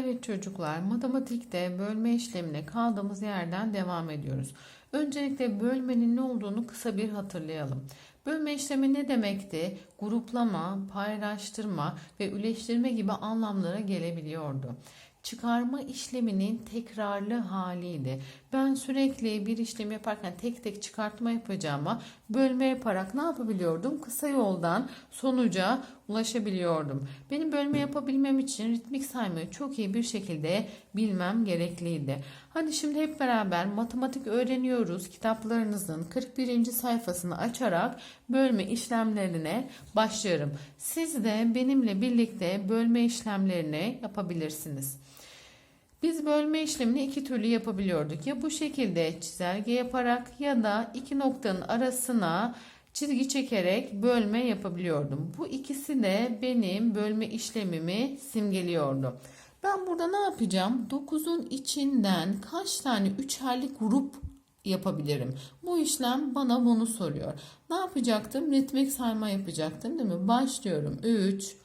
Evet çocuklar, matematikte bölme işlemine kaldığımız yerden devam ediyoruz. Öncelikle bölmenin ne olduğunu kısa bir hatırlayalım. Bölme işlemi ne demekti? Gruplama, paylaştırma ve üleştirme gibi anlamlara gelebiliyordu. Çıkarma işleminin tekrarlı haliydi. Ben sürekli bir işlem yaparken tek tek çıkartma yapacağıma bölme yaparak ne yapabiliyordum? Kısa yoldan sonuca ulaşabiliyordum. Benim bölme yapabilmem için ritmik saymayı çok iyi bir şekilde bilmem gerekliydi. Hadi şimdi hep beraber matematik öğreniyoruz. Kitaplarınızın 41. sayfasını açarak bölme işlemlerine başlarım. Siz de benimle birlikte bölme işlemlerini yapabilirsiniz. Biz bölme işlemini iki türlü yapabiliyorduk. Ya bu şekilde çizelge yaparak ya da iki noktanın arasına çizgi çekerek bölme yapabiliyordum. Bu ikisi de benim bölme işlemimi simgeliyordu. Ben burada ne yapacağım? 9'un içinden kaç tane üçerli grup yapabilirim? Bu işlem bana bunu soruyor. Ne yapacaktım? Ritmik sayma yapacaktım değil mi? Başlıyorum. 3,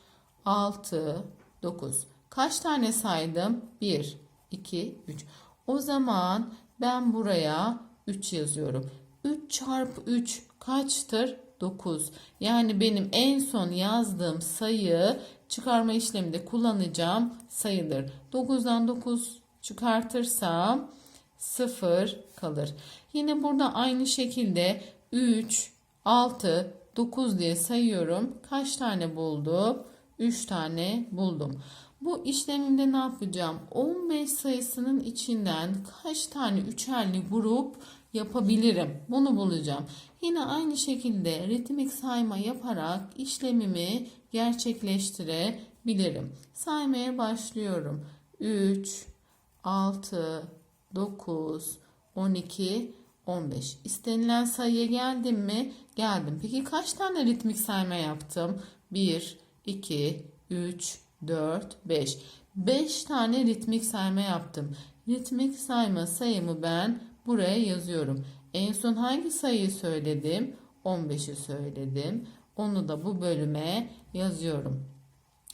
6, 9. Kaç tane saydım? 1, 2, 3. O zaman ben buraya 3 yazıyorum. 3 çarpı 3 kaçtır? 9. Yani benim en son yazdığım sayı çıkarma işleminde kullanacağım sayıdır. 9'dan 9 çıkartırsam 0 kalır. Yine burada aynı şekilde 3, 6, 9 diye sayıyorum. Kaç tane buldum? 3 tane buldum. Bu işlemimde ne yapacağım? 15 sayısının içinden kaç tane üçerli grup yapabilirim? Bunu bulacağım. Yine aynı şekilde ritmik sayma yaparak işlemimi gerçekleştirebilirim. Saymaya başlıyorum. 3, 6, 9, 12, 15. İstenilen sayıya geldim mi? Geldim. Peki kaç tane ritmik sayma yaptım? 1, 2, 3, 4, 5. 5 tane ritmik sayma yaptım. Ritmik sayma sayımı ben buraya yazıyorum. En son hangi sayıyı söyledim? 15'i söyledim. Onu da bu bölüme yazıyorum.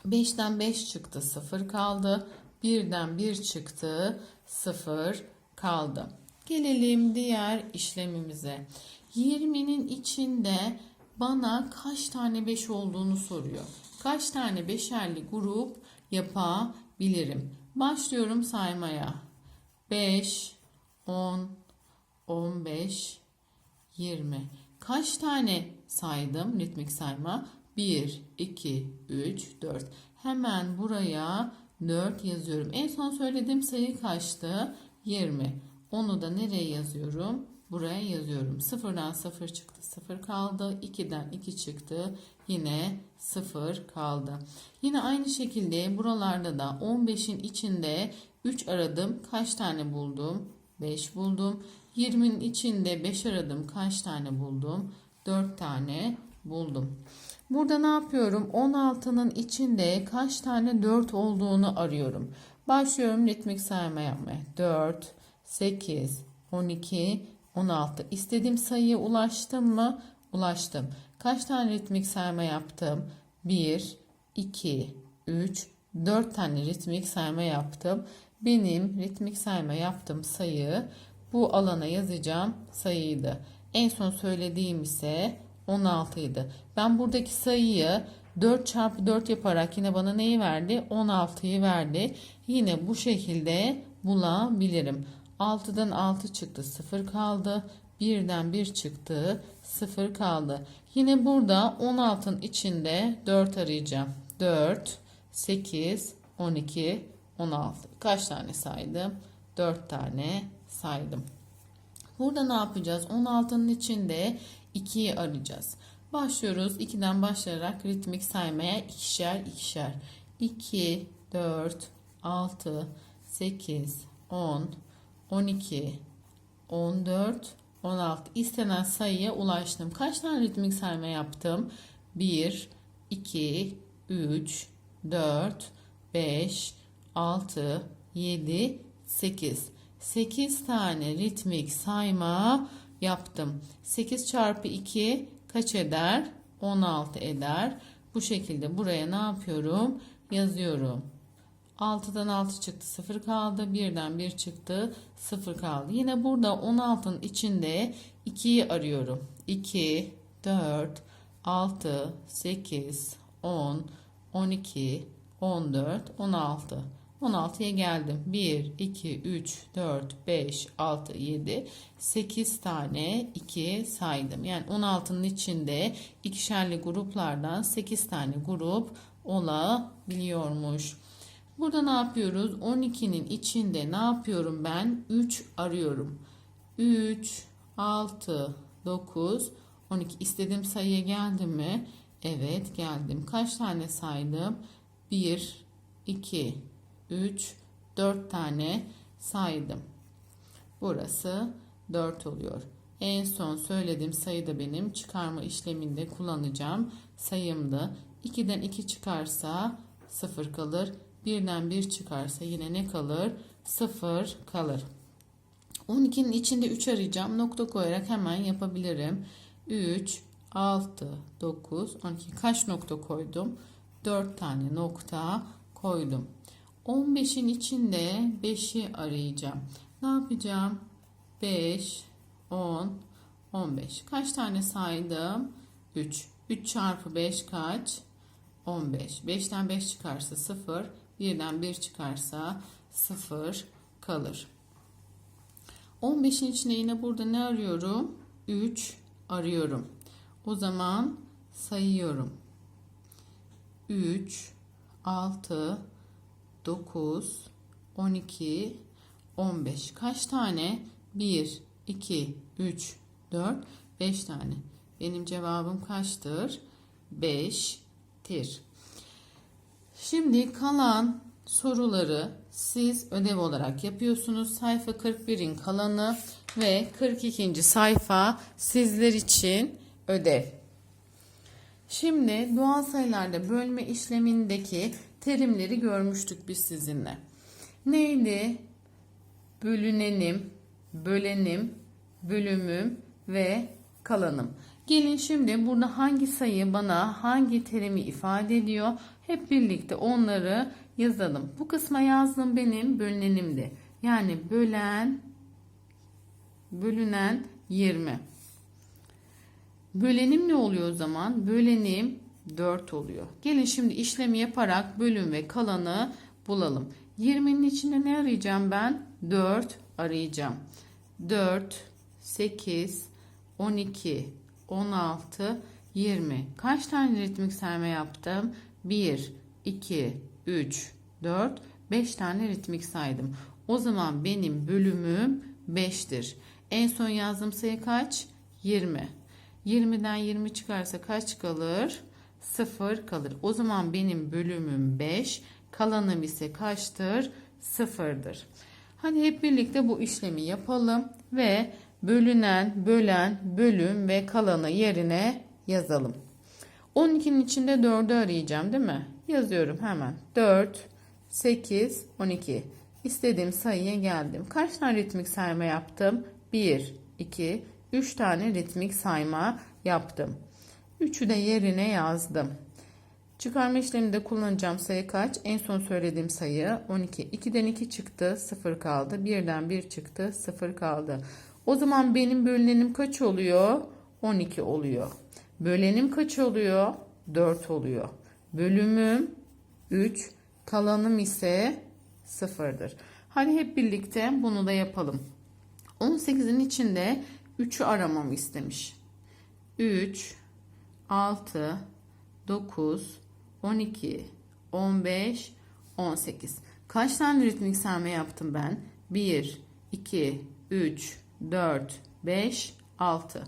5'ten 5 çıktı 0 kaldı. 1'den 1 çıktı 0 kaldı. Gelelim diğer işlemimize. 20'nin içinde bana kaç tane 5 olduğunu soruyor. Kaç tane beşerli grup yapabilirim? Başlıyorum saymaya. 5, 10, 15, 20. Kaç tane saydım ritmik sayma? 1, 2, 3, 4. Hemen buraya 4 yazıyorum. En son söylediğim sayı kaçtı? 20. Onu da nereye yazıyorum? Buraya yazıyorum. Sıfırdan sıfır çıktı. Sıfır kaldı. 2'den 2 çıktı. Yine sıfır kaldı. Yine aynı şekilde buralarda da 15'in içinde 3 aradım. Kaç tane buldum? 5 buldum. 20'nin içinde 5 aradım. Kaç tane buldum? 4 tane buldum. Burada ne yapıyorum? 16'nın içinde kaç tane 4 olduğunu arıyorum. Başlıyorum ritmik sayma yapmaya. 4, 8, 12, 16. İstediğim sayıya ulaştım mı? Ulaştım. Kaç tane ritmik sayma yaptım? 1, 2, 3, 4 tane ritmik sayma yaptım. Benim ritmik sayma yaptığım sayı bu alana yazacağım sayıydı. En son söylediğim ise 16 idi. Ben buradaki sayıyı 4 çarpı 4 yaparak yine bana neyi verdi? 16'yı verdi. Yine bu şekilde bulabilirim. 6'dan 6 çıktı 0 kaldı. 1'den 1 çıktı 0 kaldı. Yine burada 16'ın içinde 4 arayacağım. 4, 8, 12, 16. Kaç tane saydım? 4 tane saydım. Burada ne yapacağız? 16'nın içinde 2'yi arayacağız. Başlıyoruz. 2'den başlayarak ritmik saymaya ikişer ikişer. 2, 4, 6, 8, 10, 12, 14, 16. İstenen sayıya ulaştım. Kaç tane ritmik sayma yaptım? 1, 2, 3, 4, 5, 6, 7, 8. 8 tane ritmik sayma yaptım. 8 çarpı 2 kaç eder? 16 eder. Bu şekilde buraya ne yapıyorum? Yazıyorum. 6'dan 6 çıktı 0 kaldı. 1'den 1 çıktı 0 kaldı. Yine burada 16'nın içinde 2'yi arıyorum. 2, 4, 6, 8, 10, 12, 14, 16. 16'ya geldim. 1, 2, 3, 4, 5, 6, 7, 8 tane 2 saydım. Yani 16'nın içinde ikişerli gruplardan 8 tane grup olabiliyormuş. Burada ne yapıyoruz? 12'nin içinde ne yapıyorum ben? 3 arıyorum. 3, 6, 9, 12. İstediğim sayıya geldim mi? Evet geldim. Kaç tane saydım? 1, 2, 3, 4 tane saydım. Burası 4 oluyor. En son söylediğim sayı da benim çıkarma işleminde kullanacağım sayımdı. 2'den 2 çıkarsa 0 kalır. 1'den 1 çıkarsa yine ne kalır? 0 kalır. 12'nin içinde 3 arayacağım. Nokta koyarak hemen yapabilirim. 3, 6, 9, 12. Kaç nokta koydum? 4 tane nokta koydum. 15'in içinde 5'i arayacağım. Ne yapacağım? 5, 10, 15. Kaç tane saydım? 3. 3 çarpı 5 kaç? 15. 5'ten 5 çıkarsa 0. 1'den 1 çıkarsa 0 kalır. 15'in içine yine burada ne arıyorum? 3 arıyorum. O zaman sayıyorum. 3, 6, 9, 12, 15. Kaç tane? 1, 2, 3, 4, 5 tane. Benim cevabım kaçtır? 5'tir. Şimdi kalan soruları siz ödev olarak yapıyorsunuz. Sayfa 41'in kalanı ve 42. sayfa sizler için ödev. Şimdi doğal sayılarda bölme işlemindeki terimleri görmüştük biz sizinle. Neydi? Bölünenim, bölenim, bölümüm ve kalanım. Gelin şimdi burada hangi sayı bana hangi terimi ifade ediyor? Hep birlikte onları yazalım. Bu kısma yazdığım benim bölünenimdi. Yani bölen, bölünen 20. Bölenim ne oluyor o zaman? Bölenim 4 oluyor. Gelin şimdi işlemi yaparak bölüm ve kalanı bulalım. 20'nin içinde ne arayacağım ben? 4 arayacağım. 4, 8, 12, 16, 20. Kaç tane ritmik sayma yaptım? 1, 2, 3, 4, 5 tane ritmik saydım. O zaman benim bölümüm 5'tir. En son yazdığım sayı kaç? 20. 20'den 20 çıkarsa kaç kalır? 0 kalır. O zaman benim bölümüm 5. Kalanım ise kaçtır? 0'dır. Hadi hep birlikte bu işlemi yapalım ve bölünen, bölen, bölüm ve kalanı yerine yazalım. 12'nin içinde 4'ü arayacağım değil mi? Yazıyorum hemen. 4, 8, 12. İstediğim sayıya geldim. Kaç tane ritmik sayma yaptım? 1, 2, 3 tane ritmik sayma yaptım. 3'ü de yerine yazdım. Çıkarma işleminde kullanacağım sayı kaç? En son söylediğim sayı 12. 2'den 2 çıktı 0 kaldı. 1'den 1 çıktı 0 kaldı. O zaman benim bölünenim kaç oluyor? 12 oluyor. Bölenim kaç oluyor? 4 oluyor. Bölümüm 3. Kalanım ise 0'dır. Hadi hep birlikte bunu da yapalım. 18'in içinde 3'ü aramamı istemiş. 3, 6, 9, 12, 15, 18. Kaç tane ritmik sayma yaptım ben? 1, 2, 3, 4, 5, 6.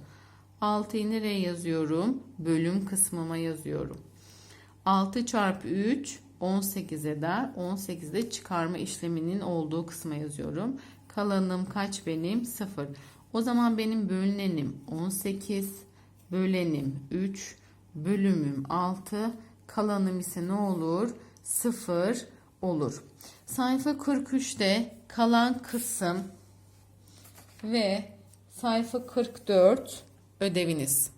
6'yı nereye yazıyorum? Bölüm kısmıma yazıyorum. 6 çarpı 3 18 eder. 18'de çıkarma işleminin olduğu kısma yazıyorum. Kalanım kaç benim? 0. O zaman benim bölünenim 18, bölenim 3, bölümüm 6, kalanım ise ne olur? 0 olur. Sayfa 43'te kalan kısım ve sayfa 44 ödeviniz.